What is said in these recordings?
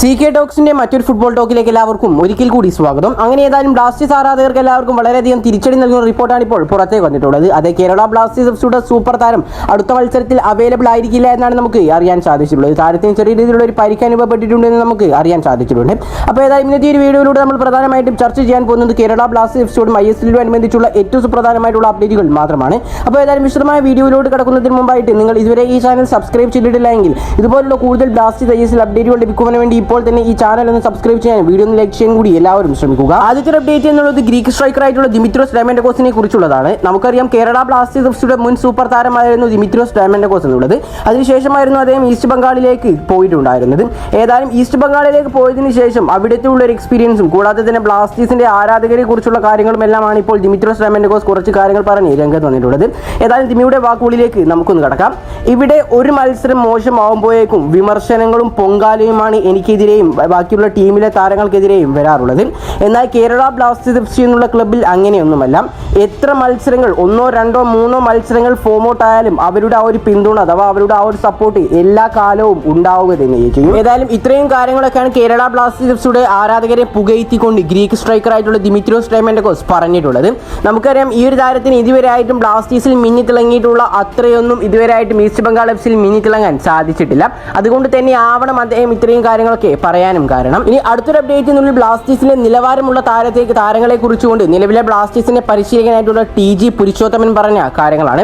C K ടോക്സിന്റെ മറ്റൊരു football ടോക്കിലേക്ക് എല്ലാവർക്കും ഒരിക്കൽ കൂടി സ്വാഗതം. അങ്ങനെ ഏതായാലും ബ്ലാസ്റ്റേഴ്സ് ആരാധകർക്ക് എല്ലാവർക്കും വളരെയധികം തിരിച്ചടി നൽകുന്ന റിപ്പോർട്ടാണ് ഇപ്പോൾ പുറത്തേക്ക് വന്നിട്ടുള്ളത്. അതെ കേരള ബ്ലാസ്റ്റേഴ്സ് എഫ് സിയുടെ സൂപ്പർ താരം അടുത്ത മത്സരത്തിൽ അവൈലബിൾ ആയിരിക്കില്ല എന്നാണ് നമുക്ക് അറിയാൻ സാധിച്ചിട്ടുള്ളത്. താരത്തിന് ചെറിയ രീതിയിലുള്ള ഒരു പരിക്ക് അനുഭവപ്പെട്ടിട്ടുണ്ടെന്ന് നമുക്ക് അറിയാൻ സാധിച്ചിട്ടുണ്ട്. അപ്പോൾ ഏതായാലും ഇന്നത്തെ ഒരു വീഡിയോയിലൂടെ നമ്മൾ പ്രധാനമായിട്ടും ചർച്ച ചെയ്യാൻ പോകുന്നത് കേരള ബ്ലാസ്റ്റേഴ്സ് എഫ് സിയോടും ഐ എസ് എല്ലിലും അനുബന്ധിച്ചുള്ള ഏറ്റവും സുപ്രധാനമായിട്ടുള്ള അപ്ഡേറ്റുകൾ മാത്രമാണ്. അപ്പോൾ ഏതായാലും വിശദമായ വീഡിയോയിലോട്ട് കിടക്കുന്നതിന് മുമ്പായിട്ട് നിങ്ങൾ ഇതുവരെ ഈ ചാനൽ സബ്സ്ക്രൈബ് ചെയ്തിട്ടില്ല എങ്കിൽ ഇതുപോലുള്ള കൂടുതൽ ബ്ലാസ്റ്റേഴ്സ് ഐ എസ് എൽ അപ്ഡേറ്റുകൾ ലഭിക്കുവാൻ വേണ്ടി ഇപ്പോൾ തന്നെ ഈ ചാനൽ ഒന്ന് സബ്സ്ക്രൈബ് ചെയ്യാൻ വീഡിയോ ഒന്ന് ലൈക്ക് ചെയ്യാൻ കൂടി എല്ലാവരും ശ്രമിക്കുക. ആദ്യത്തെ അപ്ഡേറ്റ് എന്നുള്ളത് ഗ്രീക്ക് സ്ട്രൈക്കർ ആയിട്ടുള്ള ദിമിത്രോസ് ഡയമൻഡോസിനെ കുറിച്ചുള്ളതാണ്. നമുക്കറിയാം കേരള ബ്ലാസ്റ്റേഴ്സിന്റെ മുൻ സൂപ്പർ താരമായിരുന്നു ദിമിത്രോസ് കോസ് എന്നുള്ളത്. അതിനുശേഷമായിരുന്നു അദ്ദേഹം ഈസ്റ്റ് ബംഗാളിലേക്ക് പോയിട്ടുണ്ടായിരുന്നത്. ഏതായാലും ഈസ്റ്റ് ബംഗാളിലേക്ക് പോയതിനു ശേഷം അവിടുത്തെ ഉള്ള ഒരു എക്സ്പീരിയൻസും കൂടാതെ തന്നെ ബ്ലാസ്റ്റേഴ്സിന്റെ ആരാധകരെ കുറിച്ചുള്ള കാര്യങ്ങളും എല്ലാമാണ് ഇപ്പോൾ ദിമിത്രോസ് കോസ് കുറച്ച് കാര്യങ്ങൾ പറഞ്ഞ് രംഗത്ത് വന്നിട്ടുള്ളത്. ഏതായാലും ദിമിയുടെ വാക്കുകളിലേക്ക് നമുക്കൊന്ന് കടക്കാം. ഇവിടെ ഒരു മത്സരം മോശമാവുമ്പോഴേക്കും വിമർശനങ്ങളും പൊങ്കാലയുമാണ് എനിക്കെതിരെയും ബാക്കിയുള്ള ടീമിലെ താരങ്ങൾക്കെതിരെയും വരാറുള്ളത്. എന്നാൽ കേരള ബ്ലാസ്റ്റേഴ്സ് എഫ് സി എന്നുള്ള ക്ലബിൽ അങ്ങനെയൊന്നുമല്ല. എത്ര മത്സരങ്ങൾ ഒന്നോ രണ്ടോ മൂന്നോ മത്സരങ്ങൾ ഫോം ഔട്ട് ആയാലും അവരുടെ ആ ഒരു പിന്തുണ അഥവാ അവരുടെ ആ ഒരു സപ്പോർട്ട് എല്ലാ കാലവും ഉണ്ടാവുക തന്നെ ചെയ്യും. ഏതായാലും ഇത്രയും കാര്യങ്ങളൊക്കെയാണ് കേരള ബ്ലാസ്റ്റേഴ്സ് എഫ് സിയുടെ ആരാധകരെ പുകയത്തിക്കൊണ്ട് ഗ്രീക്ക് സ്ട്രൈക്കർ ആയിട്ടുള്ള ദിമിത്രോസ് ടൈമൻഡക്കോസ് പറഞ്ഞിട്ടുള്ളത്. നമുക്കറിയാം ഈ ഒരു താരത്തിന് ഇതുവരെ ആയിട്ടും ബ്ലാസ്റ്റേഴ്സിൽ മിന്നി തിളങ്ങിയിട്ടുള്ള അത്രയൊന്നും ഇതുവരെയായിട്ടും ഈസ്റ്റ് ബംഗാൾ എഫ് സിയിൽ മിന്നി തിളങ്ങാൻ സാധിച്ചിട്ടില്ല. അതുകൊണ്ട് തന്നെ ആവണം അദ്ദേഹം ഇത്രയും കാര്യങ്ങളൊക്കെ പറയാനും കാരണം. ഇനി അടുത്തൊരു അപ്ഡേറ്റ് അപ്ഡേറ്റിനുള്ളിൽ ബ്ലാസ്റ്റേഴ്സിന്റെ നിലവാരമുള്ള താരത്തേക്ക് താരങ്ങളെ കുറിച്ചുകൊണ്ട് നിലവിലെ ബ്ലാസ്റ്റേഴ്സിന്റെ പരിശീലകനായിട്ടുള്ള ടി ജി പുരുഷോത്തമൻ പറഞ്ഞ കാര്യങ്ങളാണ്.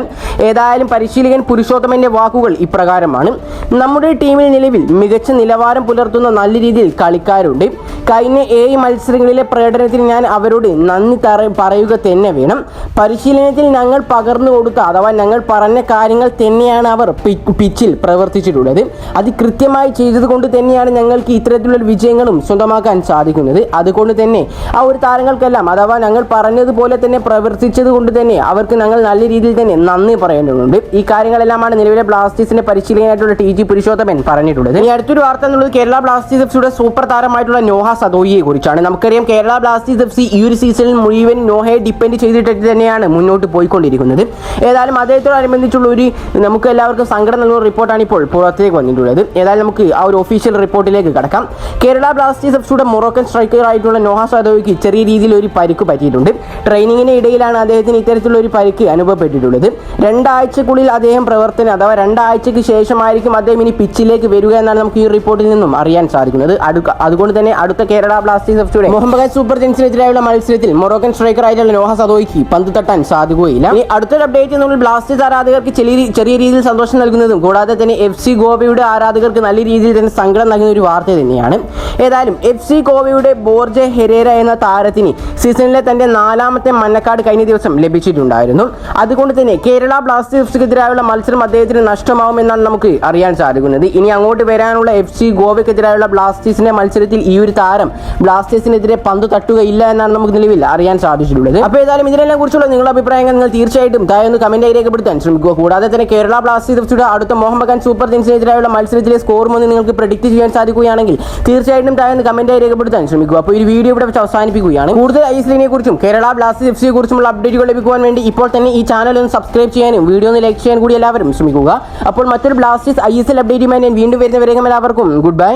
ഏതായാലും പരിശീലകൻ പുരുഷോത്തമന്റെ വാക്കുകൾ ഇപ്രകാരമാണ്. നമ്മുടെ ടീമിൽ നിലവിൽ മികച്ച നിലവാരം പുലർത്തുന്ന നല്ല രീതിയിൽ കളിക്കാരുണ്ട്. കഴിഞ്ഞ ഏഴ് മത്സരങ്ങളിലെ പ്രകടനത്തിന് ഞാൻ അവരോട് നന്ദി പറയുക തന്നെ വേണം. പരിശീലനത്തിൽ ഞങ്ങൾ പകർന്നു കൊടുത്ത അഥവാ ഞങ്ങൾ പറഞ്ഞ കാര്യങ്ങൾ തന്നെയാണ് അവർ പിച്ചിൽ പ്രവർത്തിച്ചിട്ടുള്ളത്. അത് കൃത്യമായി ചെയ്തത് കൊണ്ട് തന്നെയാണ് ഞങ്ങൾക്ക് ഇത്തരത്തിലുള്ള വിജയങ്ങളും സ്വന്തമാക്കാൻ സാധിക്കുന്നത്. അതുകൊണ്ട് തന്നെ ആ ഒരു താരങ്ങൾക്കെല്ലാം അഥവാ ഞങ്ങൾ പറഞ്ഞതുപോലെ തന്നെ പ്രവർത്തിച്ചത് കൊണ്ട് തന്നെ അവർക്ക് ഞങ്ങൾ നല്ല രീതിയിൽ തന്നെ നന്ദി പറയേണ്ടതുണ്ട്. ഈ കാര്യങ്ങളെല്ലാമാണ് നിലവിലെ ബ്ലാസ്റ്റേഴ്സിന്റെ പരിശീലകനായിട്ടുള്ള ടി. ജി. പുരുഷോത്തമൻ പറഞ്ഞിട്ടുള്ളത്. ഇനി അടുത്തൊരു വാർത്ത എന്നുള്ളത് കേരള ബ്ലാസ്റ്റേഴ്സ് എഫ് സിയുടെ സൂപ്പർ താരമായിട്ടുള്ള നോഹ സദോയിയെ കുറിച്ചാണ്. നമുക്കറിയാം കേരള ബ്ലാസ്റ്റേഴ്സ് എഫ് സി ഈ ഒരു സീസണിൽ മുഴുവൻ നോഹയെ ഡിപ്പെൻഡ് ചെയ്തിട്ട് തന്നെയാണ് മുന്നോട്ട് പോയിക്കൊണ്ടിരിക്കുന്നത്. ഏതായാലും അദ്ദേഹത്തോടനുബന്ധിച്ചുള്ള ഒരു നമുക്ക് എല്ലാവർക്കും സങ്കടം നൽകുന്ന റിപ്പോർട്ടാണ് ഇപ്പോൾ പുറത്തേക്ക് വന്നിട്ടുള്ളത്. ഏതായാലും നമുക്ക് ആ ഒരു ഒഫീഷ്യൽ റിപ്പോർട്ടിലേക്ക് കടക്കാം. കേരള ബ്ലാസ്റ്റേഴ്സ് എഫ്സിയുടെ മൊറോക്കൻ സ്ട്രൈക്കർ ആയിട്ടുള്ള നോഹ സാദോയ്ക്ക് ചെറിയ രീതിയിൽ ഒരു പരിക്ക് പറ്റിയിട്ടുണ്ട്. ട്രെയിനിങ്ങിന് ഇടയിലാണ് അദ്ദേഹത്തിന് ഇത്തരത്തിലുള്ള ഒരു പരിക്ക് അനുഭവപ്പെട്ടിട്ടുള്ളത്. രണ്ടാഴ്ചക്കുള്ളിൽ അദ്ദേഹം പ്രവർത്തനം അഥവാ രണ്ടാഴ്ചയ്ക്ക് ശേഷമായിരിക്കും അദ്ദേഹം ഇനി പിച്ചിലേക്ക് വരിക എന്നാണ് നമുക്ക് ഈ റിപ്പോർട്ടിൽ നിന്നും അറിയാൻ സാധിക്കുന്നത്. അതുകൊണ്ട് തന്നെ അടുത്ത കേരള ബ്ലാസ്റ്റേഴ്സ് എഫ് സിയുടെ മുഹമ്മദ് സൂപ്പർ ജെൻസിനെതിരായുള്ള മത്സരത്തിൽ മൊറോക്കൻ സ്ട്രൈക്കർ ആയിട്ടുള്ള നോഹ സദോയ്ക്ക് പന്ത് തട്ടാൻ സാധിക്കുകയില്ല. ഇനി അടുത്തൊരു അപ്ഡേറ്റ് നമ്മൾ ബ്ലാസ്റ്റേഴ്സ് ആരാധകർക്ക് ചെറിയ ചെറിയ രീതിയിൽ സന്തോഷം നൽകുന്നതും കൂടാതെ തന്നെ എഫ് സി ഗോവയുടെ ആരാധകർക്ക് നല്ല രീതിയിൽ തന്നെ സങ്കടം നൽകുന്ന ഒരു വാർത്ത തന്നെയാണ് ഏതായാലും എഫ് സി ഗോവയുടെ ബോർജെ ഹെരേര എന്ന താരത്തിന് സീസണിലെ തന്റെ നാലാമത്തെ മഞ്ഞക്കാട് കഴിഞ്ഞ ദിവസം ലഭിച്ചിട്ടുണ്ടായിരുന്നു. അതുകൊണ്ട് തന്നെ കേരള ബ്ലാസ്റ്റേഴ്സിനെതിരായുള്ള മത്സരം അദ്ദേഹത്തിന് നഷ്ടമാവുമെന്നാണ് നമുക്ക് അറിയാൻ സാധിക്കുന്നത്. ഇനി അങ്ങോട്ട് വരാനുള്ള എഫ് സി ഗോവയ്ക്കെതിരായുള്ള ബ്ലാസ്റ്റേഴ്സിന്റെ മത്സരത്തിൽ ഈ ഒരു താരം ബ്ലാസ്റ്റേഴ്സിനെതിരെ പന്ത് തട്ടുകയില്ല എന്നാണ് നമുക്ക് നിലവിൽ അറിയാൻ സാധിച്ചിട്ടുള്ളത്. അപ്പോൾ ഏതായാലും ഇതിനെല്ലാം കുറിച്ചുള്ള നിങ്ങളുടെ അഭിപ്രായങ്ങൾ നിങ്ങൾ തീർച്ചയായിട്ടും കമന്റ് കമന്റായി രേഖപ്പെടുത്താൻ ശ്രമിക്കുക. കൂടാതെ തന്നെ കേരള ബ്ലാസ്റ്റേഴ്സിന്റെ അടുത്ത മോഹൻ സൂപ്പർ കിങ്സിനെതിരായുള്ള മത്സരത്തിലെ സ്കോറും ഒന്ന് നിങ്ങൾക്ക് പ്രഡിക്റ്റ് ചെയ്യാൻ സാധിക്കുകയാണെങ്കിൽ തീർച്ചയായിട്ടും താഴെ കമന്റ് കമന്റായി രേഖപ്പെടുത്താൻ ശ്രമിക്കുക. അപ്പോൾ ഈ വീഡിയോ ഇവിടെ വെച്ച് അവസാനിപ്പിക്കുകയാണ്. കൂടുതൽ ഐ എസ് ലിനെ കുറിച്ചും കേരള ബ്ലാസ്റ്റേഴ്സ് എഫ് സിയെ കുറിച്ചുമുള്ള അപ്ഡേറ്റുകൾ ലഭിക്കുവാൻ വേണ്ടി ഇപ്പോൾ തന്നെ ഈ ചാനൽ ഒന്ന് സബ്സ്ക്രൈബ് ചെയ്യാനും വീഡിയോ ഒന്ന് ലൈക്ക് ചെയ്യാൻ കൂടി എല്ലാവരും ശ്രമിക്കുക. അപ്പോൾ മറ്റൊരു ബ്ലാസ്റ്റേഴ്സ് ഐ എസ് എൽ അപ്ഡേറ്റുമായി ഞാൻ വീണ്ടും വരുന്നവരെയും എല്ലാവർക്കും ഗുഡ് ബൈ